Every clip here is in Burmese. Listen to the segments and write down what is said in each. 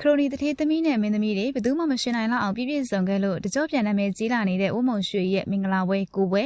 ခရိုနီတထေးသမီးနဲ့မင်းသမီးတွေဘယ်သူမှမရှင်နိုင်လောက်အောင်ပြည့်ပြည့်စုံခဲ့လို့တကြောပြန်နာမည်ကြီးလာနေတဲ့ဦးမုံရွှေရဲ့မင်္ဂလာပွဲကိုပွဲ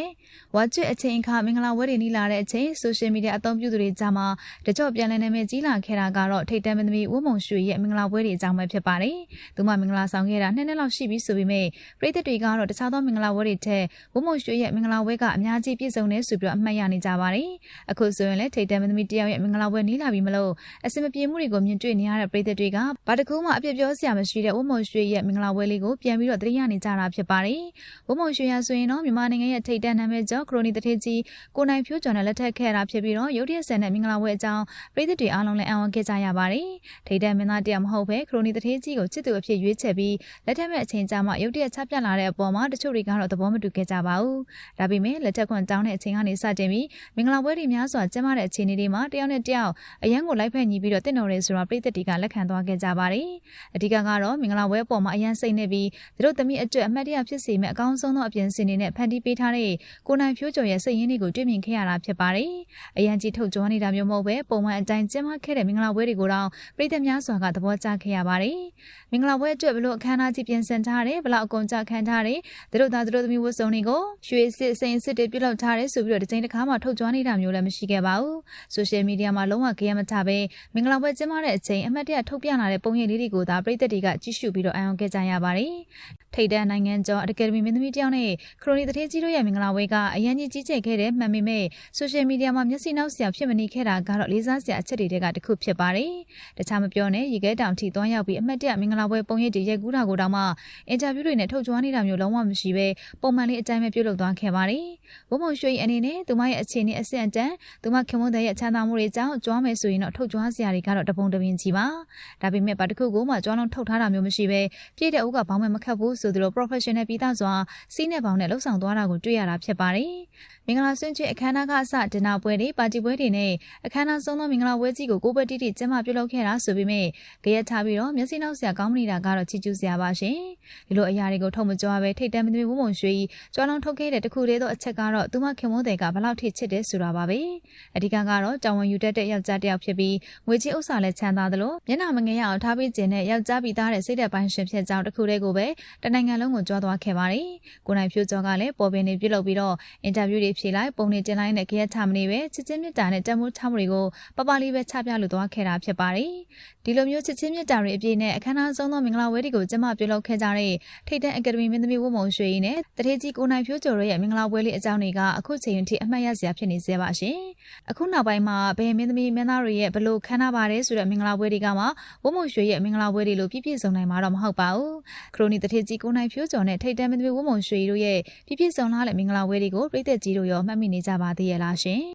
ဝါကျွတ်အချိန်အခါမင်္ဂလာပွဲတွေနီးလာတဲ့အချိန်ဆိုရှယ်မီဒီယာအသုံးပြုသူတွေကြားမှာတကြောပြန်လည်းနာမည်ကြီးလာခဲ့တာကတော့ထိတ်တန့်မင်းသမီးဦးမုံရွှေရဲ့မင်္ဂလာပွဲတွေအကြောင်းပဲဖြစ်ပါတယ်။သူမမင်္ဂလာဆောင်ခဲ့တာနှစ်နှစ်လောက်ရှိပြီဆိုပေမဲ့ပြည်သက်တွေကတော့တခြားသောမင်္ဂလာပွဲတွေထက်ဦးမုံရွှေရဲ့မင်္ဂလာပွဲကအများကြီးပြည့်စုံနေဆိုပြီးတော့အမှတ်ရနေကြပါတယ်။အခုဆိုရင်လည်းထိတ်တန့်မင်းသမီးတယောက်ရဲ့မင်္ဂလာပွဲနီးလာပြီမလို့အစင်မပြေမှုတွေကိုမြင်တွေ့နေရတဲ့ပြည်သက်တွေကဘာတကူမှအပြစ်ပြောစရာမရှိတဲ့ဝမုံရွှေရဲ့မင်္ဂလာပွဲလေးကိုပြန်ပြီးတော့သတိရနေကြတာဖြစ်ပါတယ်။ဝမုံရွှေရဆိုရင်တော့မြန်မာနိုင်ငံရဲ့ထိပ်တန်းနာမည်ကျော်ခရိုနီတထေးကြီးကိုနိုင်ဖြိုးကျော်နဲ့လက်ထပ်ခဲ့တာဖြစ်ပြီးတော့ရုတ်တရက်ဆန်တဲ့မင်္ဂလာပွဲအကြောင်းပြည်သက်တွေအားလုံးလည်းအံ့ဩခဲ့ကြရပါတယ်။ထိပ်တန်းမင်းသားတရားမဟုတ်ပဲခရိုနီတထေးကြီးကိုချစ်သူအဖြစ်ရွေးချယ်ပြီးလက်ထပ်မဲ့အချိန်ကြာမှရုတ်တရက်ချပြလာတဲ့အပေါ်မှာတချို့တွေကတော့သဘောမတူခဲ့ကြပါဘူး။ဒါပေမဲ့လက်ထပ်ခွန်တောင်းတဲ့အချိန်ကနေစတင်ပြီးမင်္ဂလာပွဲတွေများစွာကျင်းပတဲ့အခြေအနေတွေမှာတယောက်နဲ့တယောက်အရန်ကိုလိုက်ဖက်ညီပြီးတော့တင့်တော်ရဲဆိုတော့ပြည်သက်တွေကလက်ခံသွားခဲ့ကြပါတယ်။အဓိကကတော့မင်္ဂလာပွဲပေါ်မှာအရန်စိတ်နေပြီးသူတို့သမီးအတွက်အမှတ်တရဖြစ်စေမယ့်အကောင်းဆုံးသောအပြင်စင်တွေနဲ့ဖန်တီးပေးထားတဲ့ကိုနိုင်ဖြိုးကျော်ရဲ့စိတ်ရင်းတွေကိုတွေ့မြင်ခဲ့ရတာဖြစ်ပါတယ်။အရန်ကြီးထုတ်ကြွနေတာမျိုးမဟုတ်ပဲပုံမှန်အတိုင်းကျင်းပခဲ့တဲ့မင်္ဂလာပွဲတွေကိုတော့ပြည်သက်များစွာကသဘောကျခဲ့ရပါတယ်။မင်္ဂလာပွဲအတွက်ဘလို့အခမ်းအနားကြီးပြင်ဆင်ထားတယ်ဘလို့အကုန်ကြခံထားတယ်သူတို့သားသူတို့သမီးဝတ်စုံတွေကိုရွှေစစ်စိန်စစ်တွေပြုလုပ်ထားတယ်ဆိုပြီးတော့ဒီချိန်တစ်ခါမှထုတ်ကြွနေတာမျိုးလည်းမရှိခဲ့ပါဘူး။ဆိုရှယ်မီဒီယာမှာလုံးဝကြရမထပဲမင်္ဂလာပွဲကျင်းပတဲ့အချိန်အမှတ်တရထုတ်ပြလာတဲ့ပုံရိပ်လေးတွေကိုသာပြည်သက်တွေကကြည့်ရှုပြီးတော့အံ့ဩခဲ့ကြရပါတယ်။ ထိတ်တန်းနိုင်ငံကျော်အကယ်ဒမီမင်းသမီးတယောက်နဲ့ခရိုနီတထေးကြီးတို့ရဲ့မင်္ဂလာပွဲကအရန်ကြီးကြီးကျယ်ခဲ့တဲ့မှန်ပေမဲ့ဆိုရှယ်မီဒီယာမှာမျက်စိနောက်စရာဖြစ်မနေခဲ့တာကတော့လေးစားစရာအချက်တွေကတစ်ခုဖြစ်ပါတယ်။တခြားမပြောနဲ့ရေခဲတောင်ထိသွားရောက်ပြီးအမှတ်တရမင်္ဂလာပွဲပုံရိပ်တွေရိုက်ကူးတာကိုတောင်မှအင်တာဗျူးတွေနဲ့ထုတ်ကြွနေတာမျိုးလုံးဝမရှိပဲပုံမှန်လေးအတိုင်းပဲပြုလုပ်သွားခဲ့ပါတယ်။ဘုံဘုံရွှေအနေနဲ့သူမရဲ့အခြေအနေအဆင့်အတန်းသူမခင်မွန်းတဲ့ရဲ့ချမ်းသာမှုတွေကြောင့်ကြွားမယ်ဆိုရင်တော့ထုတ်ကြွားစရာတွေကတော့တပုံတပင်ကြီးပါ။ဒါပေမဲ့ဘာတစ်ခုကိုမှကြွားလုံးထုတ်ထားတာမျိုးမရှိပဲပြည့်တဲ့အုပ်ကဘောင်းမဲ့မခတ်ဘူးဆိုသလို professional ပြီးသားစွာစီးနဲ့ဘောင်းနဲ့လှုပ်ဆောင်သွားတာကိုတွေ့ရတာဖြစ်ပါတယ်။မင်္ဂလာဆွင့်ချွေအခမ်းအနားကအစဒနာပွဲတွေပါတီပွဲတွေနဲ့အခမ်းအနားဆုံးသောမင်္ဂလာပွဲကြီးကိုကိုပွဲတိတိကျင်းပပြုလုပ်ခဲ့တာဆိုပေမဲ့ကြရက်ထားပြီးတော့မျက်စိနောက်စရာကောင်းမနေတာကတော့ချီကျူးစရာပါရှင်။ဒီလိုအရာတွေကိုထုတ်မကြွားပဲထိတ်တန့်မသမီးဝုံဝုံရွှေကြီးကြွားလုံးထုတ်ခဲ့တဲ့တခုတည်းသောအချက်ကတော့သူမခင်မွန်းတဲ့ကဘလောက်ထိချစ်တယ်ဆိုတာပါပဲ။အဓိကကတော့တာဝန်ယူတတ်တဲ့ယောက်ျားတစ်ယောက်ဖြစ်ပြီးငွေကြီးဥစ္စာလည်းချမ်းသာသလိုမျက်နှာမငယ်ရအောင်ထားပေးခြင်းနဲ့ယောက်ျားပြီးသားတဲ့စိတ်သက်ပိုင်းရှင်ဖြစ်ကြောင်းတခုတည်းကိုပဲတနိုင်ငံလုံးကိုကြွားသွားခဲ့ပါတယ်။ကိုနိုင်ဖြိုးကျော်ကလည်းပေါ်ပင်တွေပြုလုပ်ပြီးတော့အင်တာဗျူးတွေဖြေလိုက်ပုံတွေတင်လိုက်နဲ့ကြရက်ထမနေပဲချစ်ချင်းမြတ်တာနဲ့တမိုးထားမှုတွေကိုပပလေးပဲချပြလို့သွားခဲ့တာဖြစ်ပါတယ်။ဒီလိုမျိုးချစ်ချင်းမြတ်တာတွေအပြည့်နဲ့အခမ်းအနားဆုံးသောမင်္ဂလာဝဲတွေကိုကျမပြုလုပ်ခဲ့ကြတဲ့ထိတ်တန့်အကယ်ဒမီမင်းသမီးဝုံမုံရွှေနဲ့တထေးကြီးကိုနိုင်ဖြိုးကျော်တို့ရဲ့မင်္ဂလာပွဲလေးအကြောင်းတွေကအခုချိန်ထိအမှတ်ရစရာဖြစ်နေစေပါရှင်။အခုနောက်ပိုင်းမှာဘယ်မင်းသမီးမင်းသားတွေရဲ့ဘလို့ခမ်းနားပါတယ်ဆိုတဲ့မင်္ဂလာပွဲတွေကမှဝုံမုံရွှေရဲ့မင်္ဂလာပွဲတွေလို့ပြည့်ပြည့်စုံနိုင်မှာတော့မဟုတ်ပါဘူး။ခရိုနီတထေးကြီးကိုနိုင်ဖြိုးကျော်နဲ့ထိတ်တန့်မင်းသမီးဝုံမုံရွှေတို့ရဲ့ပြည့်ပြည့်စုံလာတဲ့မင်္ဂလာပွဲတွေကိုပြည်သက်ကြီးတို့ရောမှတ်မိနေကြပါသေးရဲ့လားရှင်။